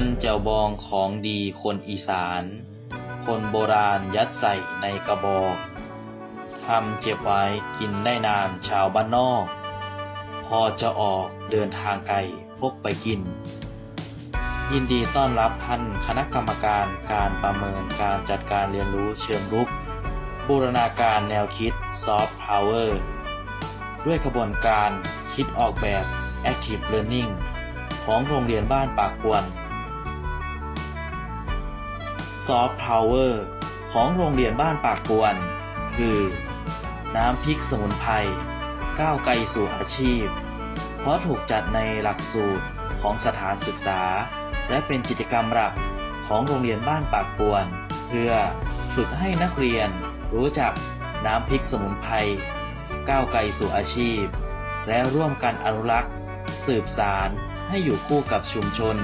นแจ่วบองของดีคนอีสาน คนโบราณยัดใส่ในกระบอกทำเก็บไว้กินได้นานชาวบ้านนอก พอจะออกเดินทางไกลพกไปกิน ยินดีต้อนรับท่านคณะกรรมการการประเมินการจัดการเรียนรู้เชิงรุก บูรณาการแนวคิดซอฟต์พาวเวอร์ด้วยกระบวนการคิดออกแบบ Active Learning ของโรงเรียนบ้านปากกวน ซอฟต์พาวเวอร์ของโรงเรียนบ้านปากกวน คือ น้ำพริกสมุนไพรก้าวไกลสู่อาชีพ เพราะถูกจัดในหลักสูตรของสถานศึกษา และเป็นกิจกรรมหลักของโรงเรียนบ้านปากกวน เพื่อฝึกให้นักเรียนรู้จักน้ำพริกสมุนไพรก้าวไกลสู่อาชีพ และร่วมกันอนุรักษ์ สืบสารให้อยู่คู่กับชุมชน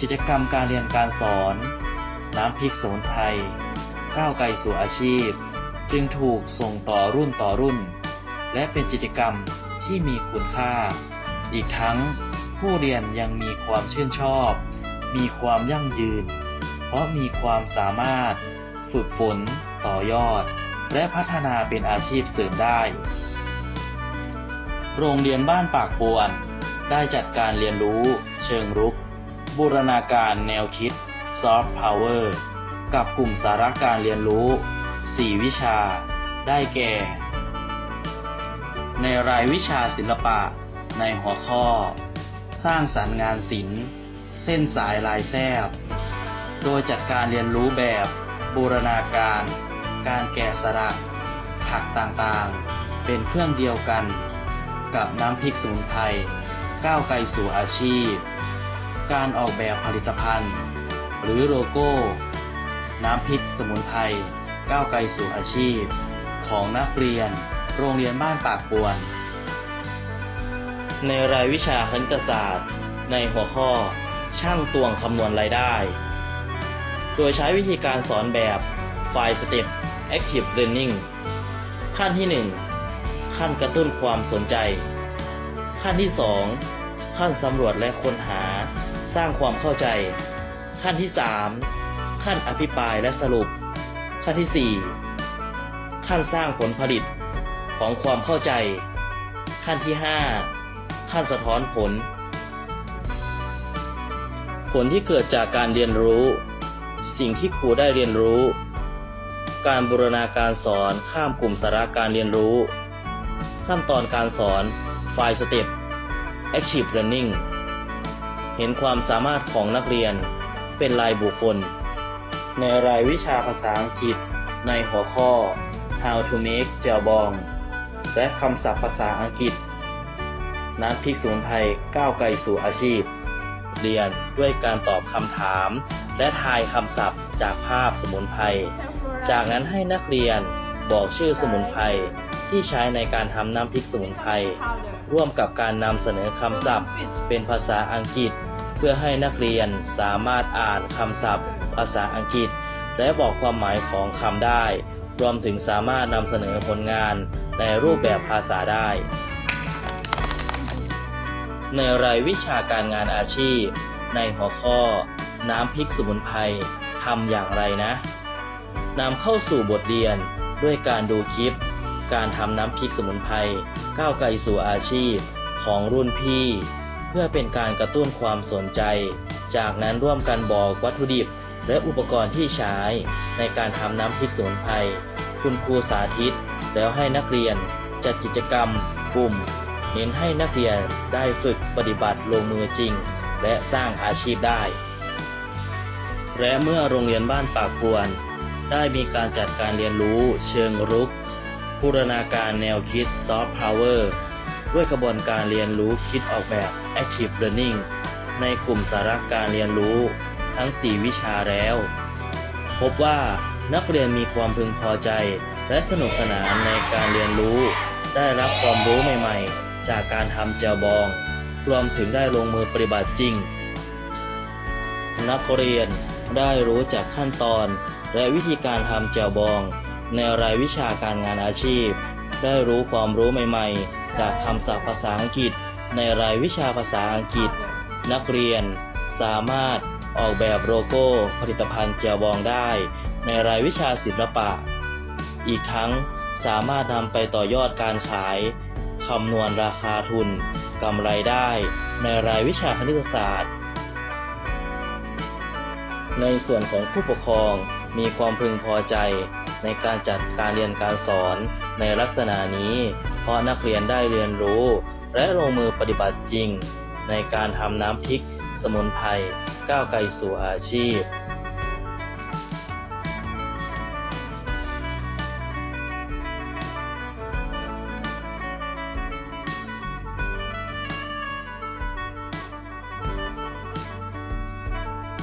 กิจกรรมการเรียนการสอน น้ำพริกสมุนไพรก้าวไกลสู่อาชีพ จึงถูกส่งต่อรุ่นต่อรุ่น และเป็นกิจกรรมที่มีคุณค่า อีกทั้งผู้เรียนยังมีความชื่นชอบ มีความยั่งยืน เพราะมีความสามารถ ฝึกฝน ต่อยอด และพัฒนาเป็นอาชีพเสริมได้ โรงเรียนบ้านปากปวน ได้จัดการเรียนรู้ เชิงรุก บูรณาการแนวคิด ซอฟต์พาวเวอร์กับกลุ่มสาระการเรียนรู้ 4 วิชา ได้แก่ ในรายวิชาศิลปะ ในหัวข้อ สร้างสรรค์งานศิลป์ เส้นสายลายแทบ โดยจัดการเรียนรู้แบบ บูรณาการ การแกะสลักผักต่างๆ เป็นเครื่องเดียวกัน กับน้ำพริกสมุนไพรก้าวไกลสู่อาชีพ การออกแบบผลิตภัณฑ์ หรือโลโก้ น้ำพริกสมุนไพรก้าวไกลสู่อาชีพ ของนักเรียน โรงเรียนบ้านปากปวน ในรายวิชาคณิตศาสตร์ ในหัวข้อ ช่างตวงคำนวณรายได้ โดยใช้วิธีการสอนแบบไฟล์สต็ป Active Learning ขั้นที่ 1 ขั้นกระตุ้นความสนใจ ขั้นที่ 2 ขั้นสำรวจและค้นหา สร้างความเข้าใจ ขั้นที่ 3 ขั้นอภิปรายและสรุป ขั้นที่ 4 ขั้นสร้างผลผลิตของความเข้าใจ ขั้นที่ 5 ขั้นสะท้อนผล ผลที่เกิดจากการเรียนรู้ สิ่งที่ครูได้เรียนรู้ การบูรณาการสอนข้ามกลุ่มสาระการเรียนรู้ ขั้นตอนการสอนไฟล์สเต็ป Active Learning เห็นความสามารถของนักเรียน เป็นรายบุคคล ในรายวิชาภาษาอังกฤษ ในหัวข้อ How to make เจลบอง และคำศัพท์ภาษาอังกฤษน้ำพริกสมุนไพรก้าวไกลสู่อาชีพ เรียนด้วยการตอบคำถาม และทายคำศัพท์จากภาพสมุนไพร จากนั้นให้นักเรียนบอกชื่อสมุนไพรที่ใช้ในการทำน้ำพริกสมุนไพรร่วมกับการนำเสนอคำศัพท์เป็นภาษาอังกฤษ พื่อให้นักเรียนสามารถอ่านคำศัพท์ ภาษาอังกฤษ และบอกความหมายของคำได้ รวมถึงสามารถนำเสนอผลงานในรูปแบบภาษาได้ ในรายวิชาการงานอาชีพ ในหัวข้อ น้ำพริกสมุนไพรทำอย่างไรนะนำเข้าสู่บทเรียนด้วยการดูคลิป การทำน้ำพริกสมุนไพรก้าวไกลสู่อาชีพของรุ่นพี่ พื่อเป็นการกระตุ้นความสนใจ จากนั้นร่วมกันบอกวัตถุดิบ และอุปกรณ์ที่ใช้ ในการทำน้ำพริกสมุนไพร คุณครูสาธิต แล้วให้นักเรียนจัดกิจกรรม กลุ่ม เน้นให้นักเรียนได้ฝึกปฏิบัติลงมือจริง และสร้างอาชีพได้ และเมื่อโรงเรียนบ้านปากปวน ได้มีการจัดการเรียนรู้เชิงรุกบูรณาการแนวคิดซอฟต์พาวเวอร์ ด้วยกระบวนการเรียนรู้คิดออกแบบ Active Learning ในกลุ่มสาระการเรียนรู้ทั้ง 4 วิชาแล้ว พบว่านักเรียนมีความพึงพอใจ และสนุกสนานในการเรียนรู้ ได้รับความรู้ใหม่ๆ จากการทำแจวบอง รวมถึงได้ลงมือปฏิบัติจริง นักเรียนได้รู้จักขั้นตอน และวิธีการทำแจวบอง ในรายวิชาการงานอาชีพ ได้รู้ความรู้ใหม่ๆ จากคำศัพท์ภาษาอังกฤษ ในรายวิชาภาษาอังกฤษ นักเรียน สามารถออกแบบโลโก้ผลิตภัณฑ์เจียวบองได้ ในรายวิชาศิลปะ อีกทั้งสามารถนำไปต่อยอดการขายคำนวณราคาทุนกำไรได้ในรายวิชาคณิตศาสตร์ ในส่วนของผู้ปกครองมีความพึงพอใจในการจัดการเรียนการสอนในลักษณะนี้ เพราะนักเรียนได้เรียนรู้ และลงมือปฏิบัติจริง ในการทำน้ำพริก สมุนไพรก้าวไกลสู่อาชีพ